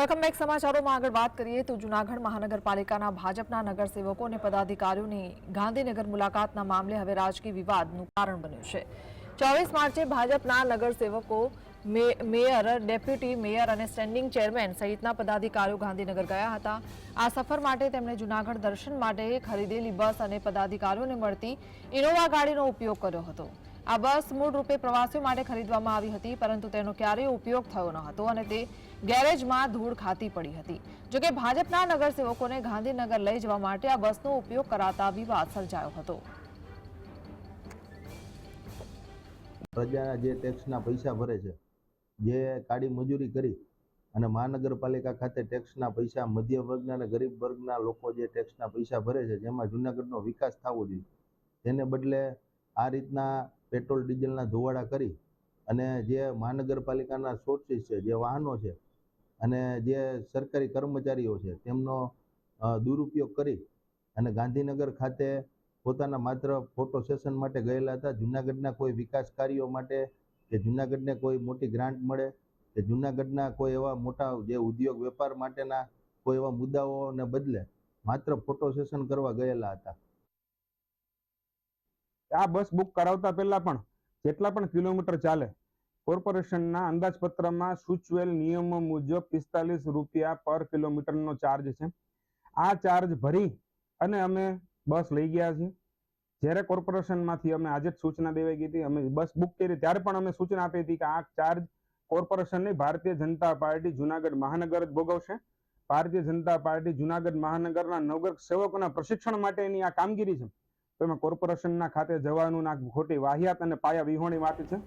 Welcome back સમાચારોમાં આગળ વાત કરીએ તો જૂનાગઢ મહાનગરપાલિકાના ભાજપના નગરસેવકો અને પદાધિકારીઓની ગાંધીનગર મુલાકાતના મામલે હવે રાજકીય વિવાદનું કારણ બન્યું છે. ચોવીસ માર્ચે ભાજપના નગરસેવકો મેયર, ડેપ્યુટી મેયર અને સ્ટેન્ડિંગ ચેરમેન સહિતના પદાધિકારીઓ ગાંધીનગર ગયા હતા. આ સફર માટે તેમણે જૂનાગઢ દર્શન માટે ખરીદેલી બસ અને પદાધિકારીઓને મળતી ઇનોવા ગાડીનો ઉપયોગ કર્યો હતો. આ બસ મૂળ રૂપે પ્રવાસીઓ માટે ખરીદવામાં આવી હતી, પરંતુ તેનો ક્યારેય ઉપયોગ થયો ન હતો અને તે ગેરેજમાં ધૂળ ખાતી પડી હતી. જોકે ભાજપના નગરસેવકોને ગાંધીનગર લઈ જવા માટે આ બસનો ઉપયોગ કરાતા વિવાદ સર્જાયો હતો. પ્રજાના જે ટેક્સના પૈસા ભરે છે, જે કાળી મજૂરી કરી અને મહાનગરપાલિકા ખાતે ટેક્સના પૈસા મધ્ય વર્ગના અને ગરીબ વર્ગના લોકો જે ટેક્સના પૈસા ભરે છે, જેમાં જૂનાગઢનો વિકાસ થવો જોઈએ. તેને બદલે આ રીતના પેટ્રોલ, ડીઝલના ધોવાડા કરી અને જે મહાનગરપાલિકાના સોર્સિસ છે, જે વાહનો છે અને જે સરકારી કર્મચારીઓ છે, તેમનો દુરુપયોગ કરી અને ગાંધીનગર ખાતે પોતાના માત્ર ફોટો સેશન માટે ગયેલા હતા. જૂનાગઢના કોઈ વિકાસ કાર્યો માટે કે જૂનાગઢને કોઈ મોટી ગ્રાન્ટ મળે કે જૂનાગઢના કોઈ એવા મોટા જે ઉદ્યોગ વેપાર માટેના કોઈ એવા મુદ્દાઓને બદલે માત્ર ફોટો સેશન કરવા ગયેલા હતા. આ બસ બુક કરાવતા પહેલા પણ જેટલા પણ કિલોમીટર ચાલે, કોર્પોરેશનના અંદાજપત્રમાં સૂચવેલ નિયમો મુજબ પિસ્તાલીસ રૂપિયા પર કિલોમીટરનો ચાર્જ છે. આ ચાર્જ ભરી અને અમે બસ લઈ ગયા છીએ. જ્યારે કોર્પોરેશનમાંથી અમે આજે જ સૂચના દેવાઈ ગઈ હતી, અમે બસ બુક કરી ત્યારે પણ અમે સૂચના આપી હતી કે આ ચાર્જ કોર્પોરેશન નહીં, ભારતીય જનતા પાર્ટી જુનાગઢ મહાનગર જ ભોગવશે. ભારતીય જનતા પાર્ટી જુનાગઢ મહાનગરના નવગર સેવકોના પ્રશિક્ષણ માટેની આ કામગીરી છે. તો એમાં કોર્પોરેશનના ખાતે જવાનું ના ખોટી વાહિયાત અને પાયા વિહોણી વાત છે.